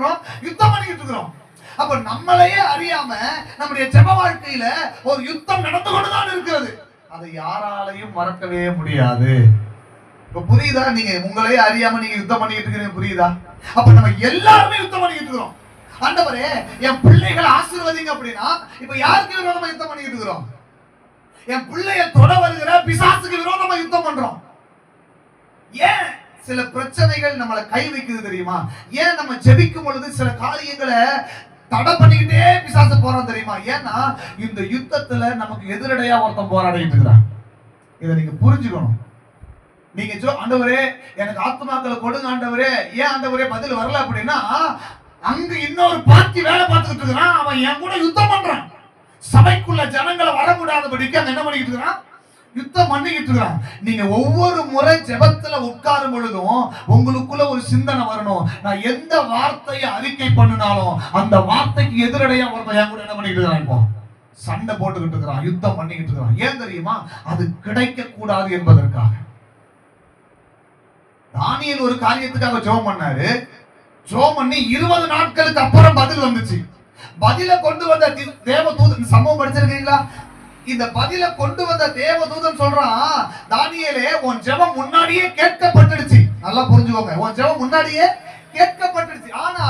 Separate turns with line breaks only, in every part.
பண்றோம் யுத்தம் பண்ணிட்டு இருக்கிறோம். அப்ப நம்மளையே அறியாம நம்முடைய ஜெப வாழ்க்கையில ஒரு யுத்தம் நடந்து கொண்டுதான் இருக்கிறது. அதை யாராலையும் மறக்கவே முடியாது. இப்ப புரியுதா? நீங்க உங்களே அறியாம நீங்க யுத்தம் பண்ணிட்டு இருக்கிறீங்க புரியுதா? அப்ப நம்ம எல்லாருமே யுத்தம் பண்ணிட்டு இருக்கிறோம். ஆண்டவரே என் பிள்ளைகளை ஆசீர்வதிங்க அப்படின்னா இப்ப யாருக்கு விரோதமா யுத்தம் பண்ணிட்டு இருக்கிறோம்? என் பிள்ளைய தொட வருகிற பிசாசுக்கு விரோதமா யுத்தம் பண்றோம் ஏன் சில பிரச்சனைகள் நம்மளை கை வைக்குது தெரியுமா? ஏன் நம்ம ஜெபிக்கும் பொழுது சில காரியங்களை தடை பண்ணிக்கிட்டே பிசாசு போறோம் தெரியுமா? ஏன்னா இந்த யுத்தத்துல நமக்கு எதிரடையா ஒருத்தன் போராடிட்டு இருக்கிறான். இதை நீங்க புரிஞ்சுக்கணும். நீங்க ஜோ ஆண்டவரே எனக்கு ஆத்மாக்களை கொடுங்க ஆண்டவரே. ஏன் ஆண்டவரே பதில் வரல அப்படின்னா அங்க இன்னொரு பார்ட்டி வேலை பார்த்துக்கிட்டு இருக்கிறான். அவன் என் கூட யுத்தம் பண்றான். சபைக்குள்ள ஜனங்களை வர முடியாதபடிக்கு அங்க என்ன பண்ணிக்கிட்டு இருக்கிறான்? யுத்தம் பண்ணிக்கிட்டு இருக்கிறான். நீங்க ஒவ்வொரு முறை ஜெபத்துல உட்காரும் பொழுதும் உங்களுக்குள்ள ஒரு சிந்தனை வரணும். நான் எந்த வார்த்தையை அறிக்கை பண்ணினாலும் அந்த வார்த்தைக்கு எதிரடையா ஒருத்தன் என் கூட என்ன பண்ணிக்கிட்டு இருக்கிறான் இப்போ? சண்டை போட்டுக்கிட்டு இருக்கிறான் யுத்தம் பண்ணிக்கிட்டு இருக்கிறான். ஏன் தெரியுமா? அது கிடைக்க கூடாது என்பதற்காக. தானியல் ஒரு காரியத்துக்காக ஜோம் பண்ணாரு. ஜோம் பண்ணி இருபது நாட்களுக்கு அப்புறம் பதில் வந்துச்சு. பதில கொண்டு வந்த தேவ தூது சம்பவம் படிச்சிருக்கீங்களா? இந்த பதில கொண்டு வந்த தேவதூதன் சொல்றான் தானியலே உன் ஜெபம் முன்னாடியே கேட்கப்பட்டுடுச்சு. நல்லா புரிஞ்சுக்கோங்க உன் ஜெபம் முன்னாடியே கேட்கப்பட்டுடுச்சு. ஆனா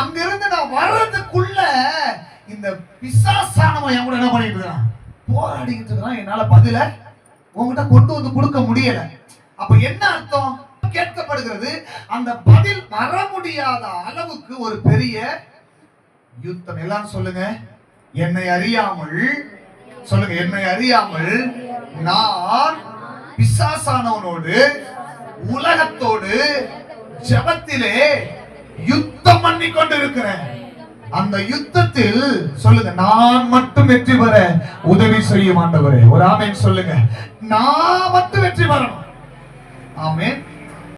அங்கிருந்து நான் வர்றதுக்குள்ள இந்த பிசாசானவன் என் கூட என்ன பண்ணிட்டு இருக்கான் போராடிக்கிட்டு இருக்கான் என்னால பதில உங்ககிட்ட கொண்டு வந்து கொடுக்க முடியல. அப்ப என்ன அர்த்தம்? கேட்கப்படுகிறது அந்த பதில் வர முடியாத அளவுக்கு ஒரு பெரிய யுத்தம். எல்லாம் சொல்லுங்க என்னை அறியாமல் சொல்லுங்க என்னை அறியாமல் நான் பிசாசானவனோடு உலகத்தோடு ஜெபத்திலே யுத்தம் பண்ணி கொண்டிருக்கிறேன். அந்த யுத்தத்தில் சொல்லுங்க நான் மட்டும் வெற்றி பெற உதவி செய்யும் ஆண்டவரே. ஒரு ஆமேன் சொல்லுங்க நான் மட்டும் வெற்றி பெறணும். ஆமேன்.